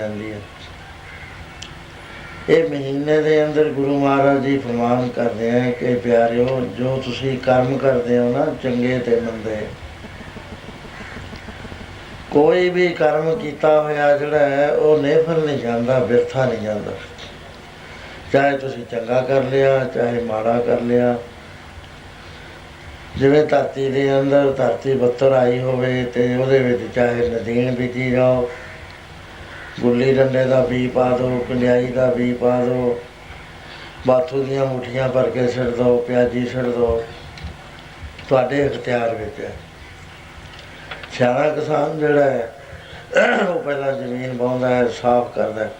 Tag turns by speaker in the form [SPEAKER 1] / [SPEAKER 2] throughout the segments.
[SPEAKER 1] ਜਾਂਦੀ ਹੈ। ਇਹ ਮਹੀਨੇ ਦੇ ਅੰਦਰ ਗੁਰੂ ਮਹਾਰਾਜ ਜੀ ਫਰਮਾਨ ਕਰਦੇ ਆ ਕਿ ਪਿਆਰਿਓ, ਜੋ ਤੁਸੀਂ ਕਰਮ ਕਰਦੇ ਹੋ ਨਾ, ਚੰਗੇ ਤੇ ਮੰਦੇ। ਕੋਈ ਵੀ ਕਰਮ ਕੀਤਾ ਹੋਇਆ ਜਿਹੜਾ ਹੈ, ਉਹ ਨਿਫਲ ਨਹੀਂ ਜਾਂਦਾ ਬਿਰਥਾ ਨਹੀਂ ਜਾਂਦਾ। ਚਾਹੇ ਤੁਸੀਂ ਚੰਗਾ ਕਰ ਲਿਆ, ਚਾਹੇ ਮਾੜਾ ਕਰ ਲਿਆ। ਜਿਵੇਂ ਧਰਤੀ ਦੇ ਅੰਦਰ ਧਰਤੀ ਬੱਤਰ ਆਈ ਹੋਵੇ ਤੇ ਉਹਦੇ ਵਿੱਚ ਚਾਹੇ ਨਦੀਨ ਬੀਜੀ ਜਾਓ ਗੁੱਲੀ ਡੰਡੇ ਦਾ ਬੀ ਪਾ ਦਿਓ ਕੰਡਿਆਈ ਦਾ ਬੀ ਪਾ ਦਿਓ ਬਾਥੂ ਦੀਆਂ ਮੁਠੀਆਂ ਭਰ ਕੇ ਛੱਡ ਦਿਓ ਪਿਆਜੀ ਛੱਡ ਦਿਓ ਤੁਹਾਡੇ ਇਖਤਿਆਰ ਵਿੱਚ ਹੈ। ਸਿਆਣਾ ਕਿਸਾਨ ਜਿਹੜਾ ਹੈ, ਉਹ ਪਹਿਲਾਂ ਜ਼ਮੀਨ ਬਾਉਂਦਾ ਹੈ, ਸਾਫ਼ ਕਰਦਾ ਹੈ।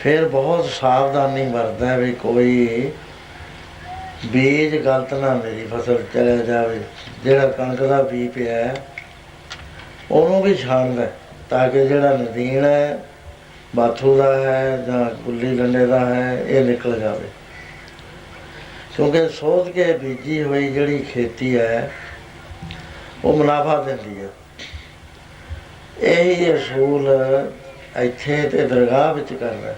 [SPEAKER 1] ਫਿਰ ਬਹੁਤ ਸਾਵਧਾਨੀ ਵਰਤਦਾ ਹੈ ਵੀ ਕੋਈ ਬੀਜ ਗਲਤ ਨਾ ਮੇਰੀ ਫਸਲ ਚਲੇ ਜਾਵੇ। ਜਿਹੜਾ ਕਣਕ ਦਾ ਬੀ ਪਿਆ ਉਹਨੂੰ ਵੀ ਛਾਣਦਾ ਤਾਂ ਕਿ ਜਿਹੜਾ ਨਦੀਨ ਹੈ, ਬਾਥੂ ਦਾ ਹੈ ਜਾਂ ਗੁੱਲੀ ਡੰਡੇ ਦਾ ਹੈ, ਇਹ ਨਿਕਲ ਜਾਵੇ। ਕਿਉਂਕਿ ਸੋਧ ਕੇ ਬੀਜੀ ਹੋਈ ਜਿਹੜੀ ਖੇਤੀ ਹੈ, ਉਹ ਮੁਨਾਫਾ ਦਿੰਦੀ ਹੈ। ਇਹੀ ਅਸੂਲ ਇੱਥੇ ਤੇ ਦਰਗਾਹ ਵਿੱਚ ਕਰਨਾ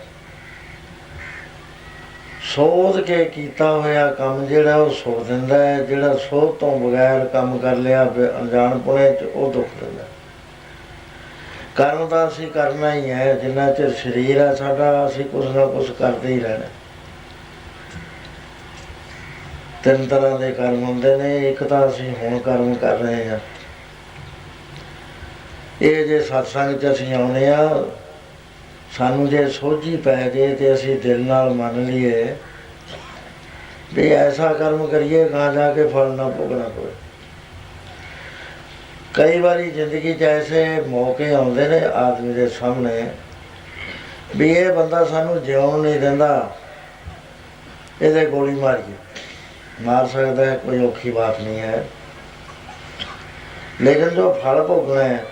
[SPEAKER 1] ਸੋਧ ਕੇ ਕੀਤਾ ਹੋਇਆ ਕੰਮ ਜਿਹੜਾ, ਉਹ ਸੋਧ ਦਿੰਦਾ ਹੈ। ਜਿਹੜਾ ਸੋਧ ਤੋਂ ਬਗੈਰ ਕੰਮ ਕਰ ਲਿਆ ਅਣਜਾਣ ਪੁਣੇ ਚ ਉਹ ਦੁੱਖ ਦਿੰਦਾ ਕਰਮ ਤਾਂ ਅਸੀਂ ਕਰਨਾ ਹੀ ਹੈ, ਜਿੰਨਾ ਚਿਰ ਸਰੀਰ ਹੈ ਸਾਡਾ, ਅਸੀਂ ਕੁਛ ਨਾ ਕੁਛ ਕਰਦੇ ਹੀ ਰਹਿਣਾ। ਤਿੰਨ ਤਰ੍ਹਾਂ ਦੇ ਕਰਮ ਹੁੰਦੇ ਨੇ, ਇੱਕ ਤਾਂ ਅਸੀਂ ਹੁਣ ਕਰਮ ਕਰ ਰਹੇ ਹਾਂ। ਇਹ ਜੇ ਸਤਸੰਗ ਚ ਅਸੀਂ ਆਉਨੇ ਆ, ਸਾਨੂੰ ਜੇ ਸੋਝੀ ਪੈ ਜੇ ਤੇ ਅਸੀਂ ਦਿਲ ਨਾਲ ਮੰਨ ਲਈਏ ਵੀ ਐਸਾ ਕਰਮ ਕਰੀਏ ਗਾਂ ਜਾ ਕੇ ਫਲ ਨਾ ਭੋਗਣਾ ਪਵੇ। ਕਈ ਵਾਰੀ ਜ਼ਿੰਦਗੀ 'ਚ ਐਸੇ ਮੌਕੇ ਆਉਂਦੇ ਨੇ ਆਦਮੀ ਦੇ ਸਾਹਮਣੇ ਵੀ ਇਹ ਬੰਦਾ ਸਾਨੂੰ ਜਿਉਣ ਨਹੀਂ ਦਿੰਦਾ। ਇਹਦੇ ਗੋਲੀ ਮਾਰੀਏ। ਮਾਰ ਸਕਦਾ ਹੈ, ਕੋਈ ਔਖੀ ਬਾਤ ਨਹੀਂ ਹੈ। ਲੇਕਿਨ ਜੋ ਫਲ ਭੋਗਣਾ ਹੈ,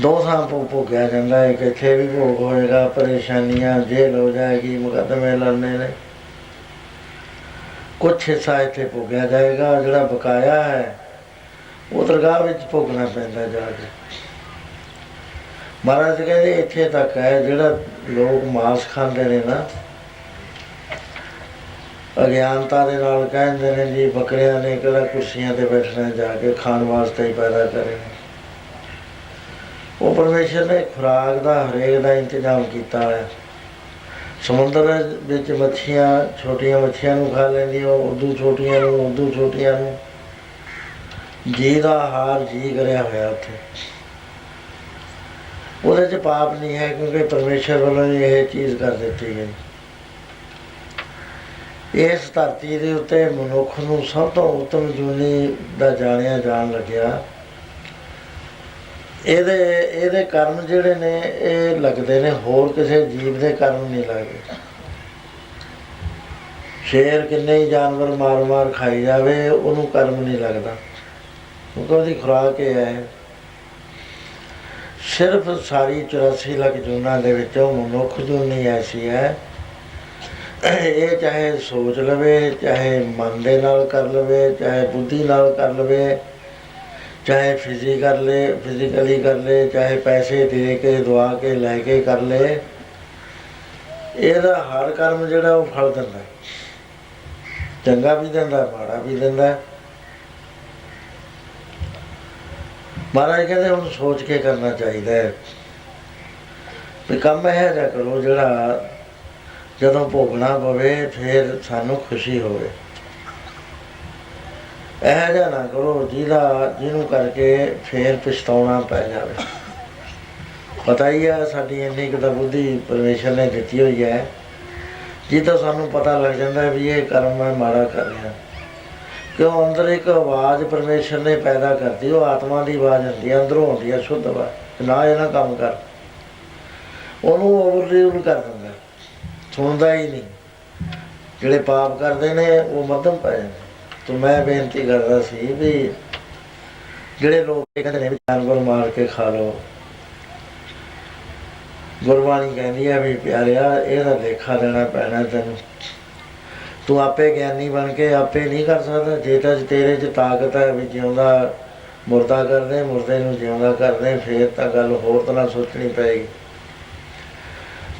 [SPEAKER 1] ਦੋ ਥਾਂ ਭੋਗ ਭੋਗਿਆ ਜਾਂਦਾ ਹੈ। ਕਿ ਇੱਥੇ ਵੀ ਭੋਗ ਹੋਏਗਾ, ਪਰੇਸ਼ਾਨੀਆਂ, ਜੇਲ੍ਹ ਹੋ ਜਾਏਗੀ, ਮੁਕੱਦਮੇ ਲੜਨੇ ਨੇ। ਕੁਛ ਹਿੱਸਾ ਇੱਥੇ ਭੋਗਿਆ ਜਾਏਗਾ, ਜਿਹੜਾ ਬਕਾਇਆ ਹੈ ਉਹ ਦਰਗਾਹ ਵਿੱਚ ਭੋਗਣਾ ਪੈਂਦਾ ਜਾ ਕੇ। ਮਹਾਰਾਜ ਕਹਿੰਦੇ, ਇੱਥੇ ਤੱਕ ਹੈ, ਜਿਹੜਾ ਲੋਕ ਮਾਸ ਖਾਂਦੇ ਨੇ ਨਾ, ਅਗਿਆਨਤਾ ਦੇ ਨਾਲ ਕਹਿੰਦੇ ਨੇ ਜੀ, ਬੱਕਰਿਆਂ ਨੇ ਕਿਹੜਾ ਕੁਰਸੀਆਂ ਤੇ ਬੈਠਣਾ ਜਾ ਕੇ, ਖਾਣ ਵਾਸਤੇ ਹੀ ਪੈਦਾ ਕਰੇ ਉਹ ਪਰਮੇਸ਼ਰ ਨੇ ਖੁਰਾਕ ਦਾ ਹਰੇਕ ਦਾ ਇੰਤਜ਼ਾਮ ਕੀਤਾ ਹੈ ਸਮੁੰਦਰ ਵਿੱਚ ਮੱਛੀਆਂ, ਛੋਟੀਆਂ ਮੱਛੀਆਂ ਨੂੰ ਖਾ ਲੈਂਦੀਆਂ ਉਦੋਂ ਛੋਟੀਆਂ ਨੂੰ, ਉਦੋਂ ਛੋਟੀਆਂ ਨੂੰ। ਜੀ ਦਾ ਹਾਰ ਜੀ ਕਰਿਆ ਹੋਇਆ ਉੱਥੇ। ਉਹਦੇ 'ਚ ਪਾਪ ਨਹੀਂ ਹੈ ਕਿਉਂਕਿ ਪਰਮੇਸ਼ਰ ਵੱਲੋਂ ਇਹ ਚੀਜ਼ ਕਰ ਦਿੱਤੀ ਗਈ। ਇਸ ਧਰਤੀ ਦੇ ਉੱਤੇ ਮਨੁੱਖ ਨੂੰ ਸਭ ਤੋਂ ਉੱਤਮ ਜੂਨੀ ਦਾ ਜਾਣਿਆ ਜਾਣ ਲੱਗਿਆ। ਇਹਦੇ ਇਹਦੇ ਕਰਮ ਜਿਹੜੇ ਨੇ, ਇਹ ਲੱਗਦੇ ਨੇ, ਹੋਰ ਕਿਸੇ ਜੀਵ ਦੇ ਕਰਮ ਨਹੀਂ ਲੱਗਦੇ। ਸ਼ੇਰ ਕਿੰਨੇ ਹੀ ਜਾਨਵਰ ਮਾਰ-ਮਾਰ ਖਾਈ ਜਾਵੇ, ਉਹਨੂੰ ਕਰਮ ਨਹੀਂ ਲੱਗਦਾ। ਕਿਉਂਕਿ ਉਹਦੀ ਖੁਰਾਕ ਇਹ ਹੈ ਸਿਰਫ ਸਾਰੀ 84 ਲੱਖ ਜੂਨਾਂ ਦੇ ਵਿੱਚੋਂ ਮਨੁੱਖ ਜੂਨੀ ਐਸੀ ਹੈ ਇਹ। ਚਾਹੇ ਸੋਚ ਲਵੇ, ਚਾਹੇ ਮਨ ਦੇ ਨਾਲ ਕਰ ਲਵੇ, ਚਾਹੇ ਬੁੱਧੀ ਨਾਲ ਕਰ ਲਵੇ, ਚਾਹੇ ਫਿਜ਼ੀਕਲ ਲੈ ਫਿਜ਼ੀਕਲੀ ਕਰ ਲੈ, ਚਾਹੇ ਪੈਸੇ ਦੇ ਕੇ, ਦਵਾ ਕੇ, ਲੈ ਕੇ ਕਰ ਲੈ, ਇਹਦਾ ਹਰ ਕਰਮ ਜਿਹੜਾ ਉਹ ਫਲ ਦਿੰਦਾ। ਚੰਗਾ ਵੀ ਦਿੰਦਾ, ਮਾੜਾ ਵੀ ਦਿੰਦਾ ਹੈ। ਮਹਾਰਾਜ ਕਹਿੰਦੇ ਹੁਣ ਸੋਚ ਕੇ ਕਰਨਾ ਚਾਹੀਦਾ ਹੈ ਵੀ ਕੰਮ ਇਹ ਜਿਹਾ ਕਰੋ ਜਿਹੜਾ ਜਦੋਂ ਭੋਗਣਾ ਪਵੇ ਫਿਰ ਸਾਨੂੰ ਖੁਸ਼ੀ ਹੋਵੇ। ਇਹ ਜਿਹਾ ਨਾ ਕਰੋ ਜਿਹਦਾ ਜਿਹਨੂੰ ਕਰਕੇ ਫੇਰ ਪਛਤਾਉਣਾ ਪੈ ਜਾਵੇ। ਪਤਾ ਹੀ ਆ ਸਾਡੀ ਇੰਨੀ ਕੁ ਤਾਂ ਬੁੱਧੀ ਪਰਮੇਸ਼ਰ ਨੇ ਦਿੱਤੀ ਹੋਈ ਹੈ। ਜਿੱਦਾਂ ਸਾਨੂੰ ਪਤਾ ਲੱਗ ਜਾਂਦਾ ਵੀ ਇਹ ਕਰਮ ਮੈਂ ਮਾੜਾ ਕਰ ਰਿਹਾ। ਕਿਉਂ ਅੰਦਰ ਇੱਕ ਆਵਾਜ਼ ਪਰਮੇਸ਼ਰ ਨੇ ਪੈਦਾ ਕਰਤੀ, ਉਹ ਆਤਮਾ ਦੀ ਆਵਾਜ਼ ਹੁੰਦੀ ਹੈ ਅੰਦਰੋਂ ਹੁੰਦੀ ਹੈ ਸ਼ੁੱਧ ਆਵਾਜ਼ ਨਾ ਇਹ ਨਾ ਕੰਮ ਕਰ। ਉਹਨੂੰ ਓਵਰਰੀਡ ਕਰ ਦਿੰਦਾ। ਸੁਣਦਾ ਹੀ ਨਹੀਂ। ਜਿਹੜੇ ਪਾਪ ਕਰਦੇ ਨੇ, ਉਹ ਮੱਧਮ ਪੈ ਜਾਂਦੇ। ਤੋ ਮੈਂ ਬੇਨਤੀ ਕਰਦਾ ਸੀ ਵੀ ਜਿਹੜੇ ਲੋਕ ਕਹਿੰਦੇ ਨੇ ਜਾਨਵਰ ਮਾਰ ਕੇ ਖਾ ਲਓ। ਗੁਰਬਾਣੀ ਕਹਿੰਦੀ ਆ ਵੀ ਪਿਆਰਿਆ, ਇਹਦਾ ਲੇਖਾ ਦੇਣਾ ਪੈਣਾ ਤੈਨੂੰ। ਤੂੰ ਆਪੇ ਗਿਆਨੀ ਬਣ ਕੇ ਆਪੇ ਨਹੀਂ ਕਰ ਸਕਦਾ। ਜੇ ਤਾਂ ਤੇਰੇ 'ਚ ਤਾਕਤ ਹੈ ਵੀ ਜਿਉਂਦਾ ਮੁਰਦਾ ਕਰਦੇ, ਮੁਰਦੇ ਨੂੰ ਜਿਉਂਦਾ ਕਰਦੇ, ਫੇਰ ਤਾਂ ਗੱਲ ਹੋਰ ਤਰ੍ਹਾਂ ਸੋਚਣੀ ਪਏਗੀ।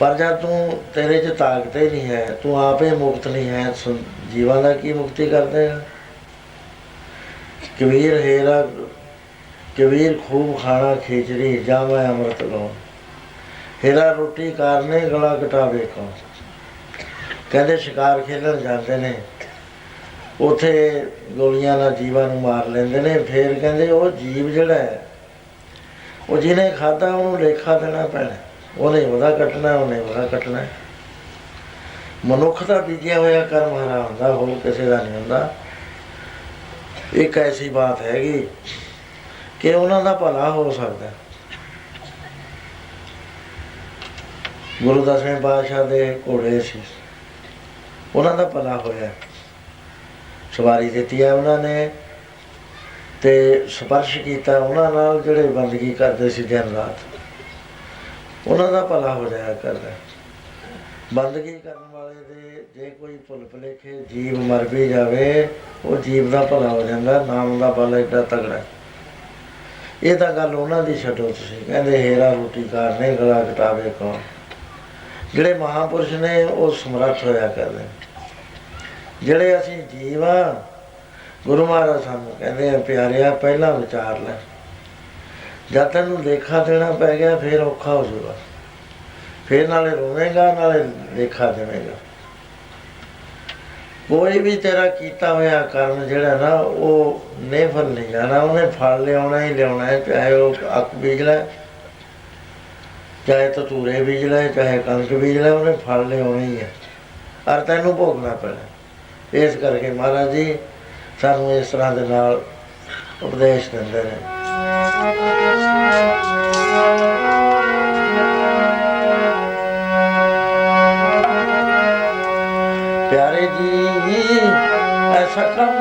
[SPEAKER 1] ਪਰ ਜਦ ਤੂੰ ਤੇਰੇ 'ਚ ਤਾਕਤ ਹੀ ਨਹੀਂ ਹੈ, ਤੂੰ ਆਪੇ ਮੁਕਤ ਨਹੀਂ ਹੈ ਜੀਵਾਂ ਦਾ ਕੀ ਮੁਕਤੀ ਕਰਦੇ ਆ? ਕਬੀਰ ਹੇਰਾ, ਕਬੀਰ ਖੂਬ ਖਾਣਾ ਖਿਚੜੀ ਜਾਵਾ ਅੰਮ੍ਰਿਤ ਲੋ ਹੇਰਾ ਰੋਟੀ ਕਾਰਨੇ ਗਲਾ ਘਟਾਵੇ ਕੋ ਕਹਿੰਦੇ ਸ਼ਿਕਾਰ ਖੇਲਣ ਜਾਂਦੇ ਨੇ। ਉਥੇ ਗੋਲੀਆਂ ਨਾਲ ਜੀਵਾਂ ਨੂੰ ਮਾਰ ਲੈਂਦੇ ਨੇ। ਫਿਰ ਕਹਿੰਦੇ ਉਹ ਜੀਵ ਜਿਹੜਾ ਹੈ, ਉਹ ਜਿਹਨੇ ਖਾਦਾ ਉਹਨੂੰ ਲੇਖਾ ਦੇਣਾ ਪੈਣਾ। ਉਹਨੇ ਉਹਦਾ ਕੱਟਣਾ, ਉਹਨੇ ਉਹਦਾ ਕੱਟਣਾ। ਮਨੁੱਖ ਦਾ ਬੀਜਿਆ ਹੋਇਆ ਕਰਮ ਹਰਾ ਹੁੰਦਾ ਹੋਰ ਕਿਸੇ ਦਾ ਨਹੀਂ ਹੁੰਦਾ। ਇੱਕ ਐਸੀ ਬਾਤ ਹੈਗੀ ਕਿ ਉਹਨਾਂ ਦਾ ਭਲਾ ਹੋ ਸਕਦਾ। ਗੁਰੂ ਦਸਵੇਂ ਪਾਤਸ਼ਾਹ ਦੇ ਘੋੜੇ ਸੀ। ਉਹਨਾਂ ਦਾ ਭਲਾ ਹੋਇਆ। ਸਵਾਰੀ ਦਿੱਤੀ ਹੈ ਉਹਨਾਂ ਨੇ ਤੇ ਸਪਰਸ਼ ਕੀਤਾ ਉਹਨਾਂ ਨਾਲ ਜਿਹੜੇ ਬੰਦਗੀ ਕਰਦੇ ਸੀ ਦਿਨ ਰਾਤ। ਉਹਨਾਂ ਦਾ ਭਲਾ ਹੋ ਜਾਇਆ ਕਰਦਾ। ਬੰਦਗੀ ਕਰਨ ਵਾਲੇ ਦੇ ਜੇ ਕੋਈ ਭੁੱਲ ਭੁਲੇਖੇ ਜੀਵ ਮਰ ਵੀ ਜਾਵੇ, ਉਹ ਜੀਵ ਦਾ ਭਲਾ ਹੋ ਜਾਂਦਾ, ਨਾਮ ਦਾ ਬਲ ਏਡਾ ਤਗੜਾ। ਇਹ ਤਾਂ ਗੱਲ ਉਹਨਾਂ ਦੀ ਛੱਡੋ ਤੁਸੀਂ। ਕਹਿੰਦੇ, ਹੇਰਾ ਰੋਟੀ ਕਰਨੇ ਗਲਾ ਘਟਾਵੇ ਕੌਣ? ਜਿਹੜੇ ਮਹਾਪੁਰਸ਼ ਨੇ, ਉਹ ਸਮਰੱਥ ਹੋਇਆ ਕਰਦੇ। ਜਿਹੜੇ ਅਸੀਂ ਜੀਵ ਗੁਰੂ ਮਹਾਰਾਜ ਸਾਨੂੰ ਕਹਿੰਦੇ ਆ, ਪਿਆਰਿਆ, ਪਹਿਲਾਂ ਵਿਚਾਰ ਲੈ। ਜਦ ਤੈਨੂੰ ਲੇਖਾ ਦੇਣਾ ਪੈ ਗਿਆ, ਫਿਰ ਔਖਾ ਹੋ ਜਾਊਗਾ। ਫਿਰ ਨਾਲੇ ਰੋਵੇਂਗਾ, ਨਾਲੇ ਦੇਖਾ ਦੇਵੇਂਗਾ। ਕੋਈ ਵੀ ਤੇਰਾ ਕੀਤਾ ਹੋਇਆ ਕਰਮ ਜਿਹੜਾ ਨਾ, ਉਹ ਨਿਫਲ ਨਹੀਂ ਜਾਣਾ, ਉਹਨੇ ਫਲ ਲਿਆਉਣਾ ਹੀ ਲਿਆਉਣਾ ਹੈ, ਚਾਹੇ ਉਹ ਅੱਖ ਬੀਜ ਲੈ। ਚਾਹੇ ਤਤੂਰੇ ਬੀਜ ਲੈ, ਚਾਹੇ ਕਣਕ ਬੀਜ ਲੈ, ਉਹਨੇ ਫਲ ਲਿਆਉਣਾ ਹੀ ਹੈ ਔਰ ਤੈਨੂੰ ਭੋਗਣਾ ਪੈਣਾ। ਇਸ ਕਰਕੇ ਮਹਾਰਾਜ ਜੀ, ਸਾਨੂੰ ਇਸ ਤਰ੍ਹਾਂ ਦੇ ਨਾਲ ਉਪਦੇਸ਼ ਦਿੰਦੇ ਨੇ। ਪਿਆਰੇ ਜੀ ਐਸਾ ਕੰਮ